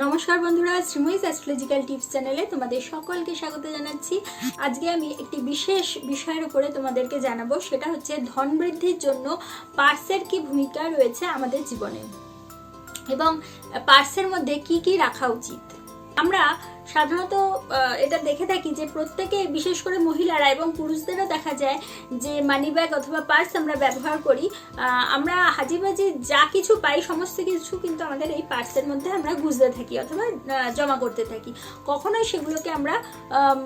নমস্কার বন্ধুরা শ্রীময়ীজ astrological tips চ্যানেলে তোমাদের সকলকে স্বাগত জানাচ্ছি। আজকে আমি একটি বিশেষ বিষয়ের উপরে তোমাদেরকে জানাব, সেটা হচ্ছে ধন বৃদ্ধির জন্য পার্সের কি ভূমিকা রয়েছে আমাদের জীবনে এবং পার্সের মধ্যে কি কি রাখা উচিত। আমরা সাধারণত এটা দেখে থাকি যে প্রত্যেকে বিশেষ করে মহিলারা এবং পুরুষদেরও দেখা যায় যে মানি ব্যাগ অথবা পার্স আমরা ব্যবহার করি। আমরা হাজিবাজি যা কিছু পাই সমস্ত কিছু কিন্তু আমাদের এই পার্সের মধ্যে আমরা গুজতে থাকি অথবা জমা করতে থাকি। কখনোই সেগুলোকে আমরা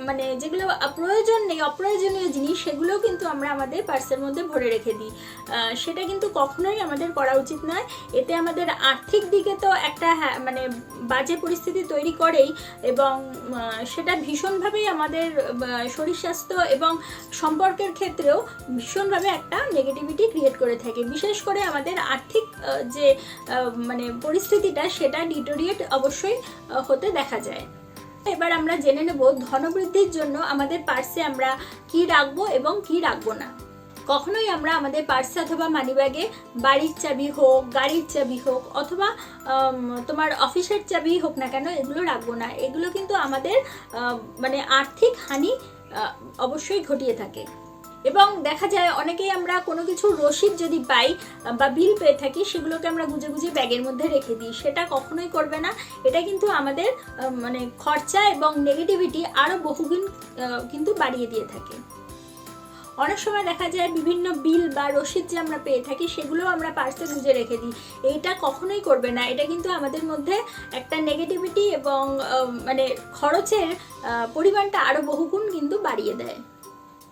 মানে যেগুলো প্রয়োজন নেই অপ্রয়োজনীয় জিনিস সেগুলো কিন্তু আমরা আমাদের পার্সের মধ্যে ভরে রেখে দিই। সেটা কিন্তু কখনোই আমাদের করা উচিত নয়। এতে আমাদের আর্থিক দিকে তো একটা হ্যাঁ, মানে বাজে পরিস্থিতি তৈরি করেই এবং আহ, সেটা ভীষণভাবেই আমাদের শরীর স্বাস্থ্য এবং সম্পর্কের ক্ষেত্রেও ভীষণভাবে একটা নেগেটিভিটি ক্রিয়েট করে থাকে। বিশেষ করে আমাদের আর্থিক যে মানে পরিস্থিতিটা সেটা ডিটোরিয়েট অবশ্যই হতে দেখা যায়। এবার আমরা জেনে নেব ধনবৃদ্ধির জন্য আমাদের পার্সে আমরা কি রাখব এবং কি রাখব না। কখনোই আমরা আমাদের পার্সে অথবা মানিব্যাগে বাড়ির চাবি হোক, গাড়ির চাবি হোক অথবা তোমার অফিসের চাবি হোক না কেন, এগুলো রাখব না। এগুলো কিন্তু আমাদের মানে আর্থিক হানি অবশ্যই ঘটিয়ে থাকে। এবং দেখা যায় অনেকেই আমরা কোনো কিছু রসিদ যদি পাই বা বিল পেয়ে থাকি, সেগুলোকে আমরা গুজে গুজে ব্যাগের মধ্যে রেখে দিই। সেটা কখনোই করবে না। এটা কিন্তু আমাদের মানে খরচা এবং নেগেটিভিটি আরও বহুগুণ কিন্তু বাড়িয়ে দিয়ে থাকে। অনেক সময় দেখা যায় বিভিন্ন বিল বা রসিদ যে আমরা পেয়ে থাকি সেগুলো আমরা পার্সে গুঁজে রেখে দিই। এইটা কখনোই করবে না। এটা কিন্তু আমাদের মধ্যে একটা নেগেটিভিটি এবং মানে খরচের পরিমাণটা আরও বহুগুণ কিন্তু বাড়িয়ে দেয়।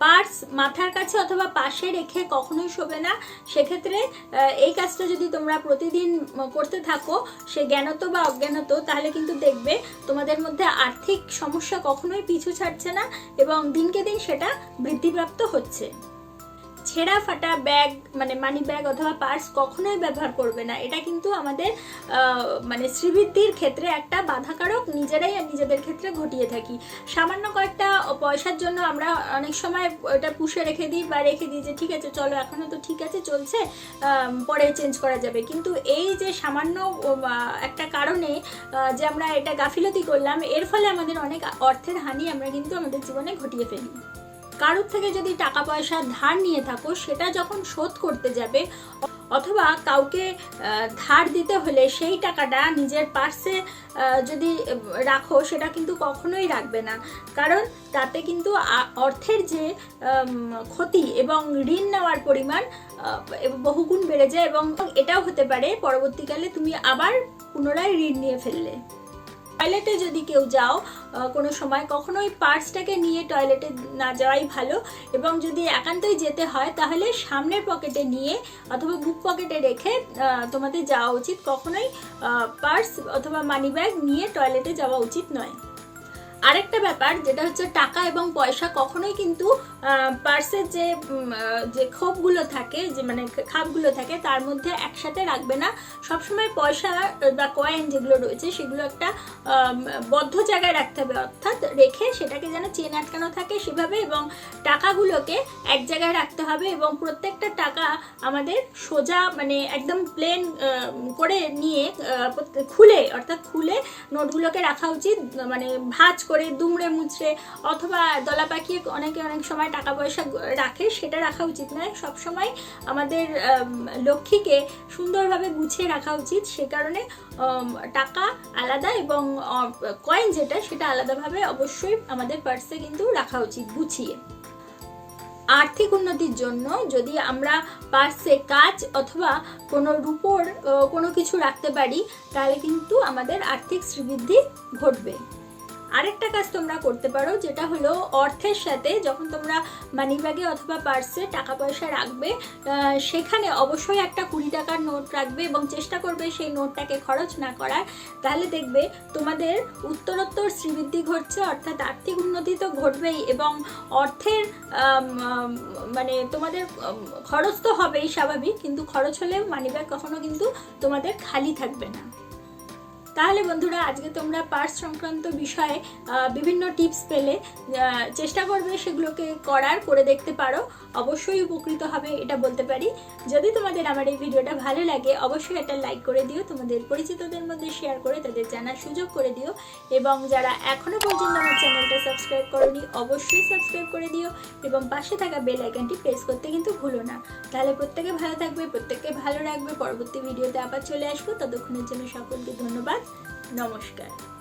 পার্স মাথার কাছে অথবা পাশে রেখে কখনোই শোবে না। সেক্ষেত্রে এই কাজটা যদি তোমরা প্রতিদিন করতে থাকো, সে জ্ঞানত বা অজ্ঞানত, তাহলে কিন্তু দেখবে তোমাদের মধ্যে আর্থিক সমস্যা কখনোই পিছু ছাড়ছে না এবং দিনকে দিন সেটা বৃদ্ধিপ্রাপ্ত হচ্ছে। ছেঁড়া ফাটা ব্যাগ মানে মানি ব্যাগ অথবা পার্স কখনোই ব্যবহার করবে না। এটা কিন্তু আমাদের মানে শ্রীবৃদ্ধির ক্ষেত্রে একটা বাধাকারক, নিজেরাই নিজেদের ক্ষেত্রে ঘটিয়ে থাকি। সামান্য কয়েকটা পয়সার জন্য আমরা অনেক সময় ওটা পুষে রেখে দিই বা রেখে দিই যে, ঠিক আছে, চলো, এখনও তো ঠিক আছে, চলছে পরে চেঞ্জ করা যাবে। কিন্তু এই যে সামান্য একটা কারণে যে আমরা এটা গাফিলতি করলাম, এর ফলে আমাদের অনেক অর্থের হানি আমরা কিন্তু আমাদের জীবনে ঘটিয়ে ফেলি। কারোর থেকে যদি টাকা পয়সা ধার নিয়ে থাকো, সেটা যখন শোধ করতে যাবে, অথবা কাউকে ধার দিতে হলে সেই টাকাটা নিজের পার্সে যদি রাখো, সেটা কিন্তু কখনোই রাখবে না। কারণ তাতে কিন্তু অর্থের যে ক্ষতি এবং ঋণ নেওয়ার পরিমাণ বহুগুণ বেড়ে যায় এবং এটাও হতে পারে পরবর্তীকালে তুমি আবার পুনরায় ঋণ নিয়ে ফেললে। টয়লেটে যদি কেউ যাও কোনো সময় কখনোই পার্সটাকে নিয়ে টয়লেটে না যাওয়াই ভালো এবং যদি একান্তই যেতে হয়, তাহলে সামনের পকেটে নিয়ে অথবা বুক পকেটে রেখে তোমাদের যাওয়া উচিত। কখনোই পার্স অথবা মানি ব্যাগ নিয়ে টয়লেটে যাওয়া উচিত নয়। আরেকটা ব্যাপার, যেটা হচ্ছে টাকা এবং পয়সা কখনোই কিন্তু পার্সের যে যে খোপগুলো থাকে, যে মানে খাপগুলো থাকে, তার মধ্যে একসাথে রাখবে না। সবসময় পয়সা বা কয়েন যেগুলো রয়েছে, সেগুলো একটা বদ্ধ জায়গায় রাখতে হবে। অর্থাৎ রেখে সেটাকে যেন চেন আটকানো থাকে সেভাবে এবং টাকাগুলোকে এক জায়গায় রাখতে হবে এবং প্রত্যেকটা টাকা আমাদের সোজা মানে একদম প্লেন করে নিয়ে খুলে, অর্থাৎ খুলে নোটগুলোকে রাখা উচিত মানে ভাঁজ করে দুমড়ে মুচড়ে অথবা দলা পাকিয়ে অনেকে অনেক সময় টাকা পয়সা রাখে, সেটা রাখা উচিত নয়। সবসময় আমাদের লক্ষ্মীকে সুন্দরভাবে গুছিয়ে রাখা উচিত। সে কারণে টাকা আলাদা এবং কয়েন যেটা, সেটা আলাদাভাবে অবশ্যই আমাদের পার্সে কিন্তু রাখা উচিত, গুছিয়ে। আর্থিক উন্নতির জন্য যদি আমরা পার্সে কাজ অথবা কোনো রূপোর কোনো কিছু রাখতে পারি, তাহলে কিন্তু আমাদের আর্থিক শ্রীবৃদ্ধি ঘটবে। আরেকটা কাজ তোমরা করতে পারো, যেটা হলো অর্থের সাথে যখন তোমরা মানি ব্যাগে অথবা পার্সে টাকা পয়সা রাখবে সেখানে অবশ্যই একটা কুড়ি টাকার নোট রাখবে এবং চেষ্টা করবে সেই নোটটাকে খরচ না করার। তাহলে দেখবে তোমাদের উত্তরোত্তর শ্রীবৃদ্ধি ঘটছে, অর্থাৎ আর্থিক উন্নতি তো ঘটবেই এবং অর্থের মানে তোমাদের খরচ তো হবেই স্বাভাবিক, কিন্তু খরচ হলেও মানিব্যাগ কখনো কিন্তু তোমাদের খালি থাকবে না। তাহলে বন্ধুরা, আজকে তোমরা পার্স সংক্রান্ত বিষয়ে বিভিন্ন টিপস পেলে চেষ্টা করবে সেগুলোকে করার, করে দেখতে পারো। অবশ্যই উপকৃত হবে, এটা বলতে পারি। যদি তোমাদের আমার এই ভিডিওটা ভালো লাগে, অবশ্যই একটা লাইক করে দিও, তোমাদের পরিচিতদের মধ্যে শেয়ার করে, তাদের জানার সুযোগ করে দিও। এবং যারা এখনও পর্যন্ত আমার চ্যানেলটা সাবস্ক্রাইব করনি, অবশ্যই সাবস্ক্রাইব করে দিও। এবং পাশে থাকা বেল আইকনটি প্রেস করতে কিন্তু ভুলো না। তাহলে প্রত্যেকে ভালো থাকবে, প্রত্যেককে ভালো রাখবে। পরবর্তী ভিডিওতে আবার চলে আসব। ততক্ষণের জন্য সকলকে ধন্যবাদ। নমস্কার।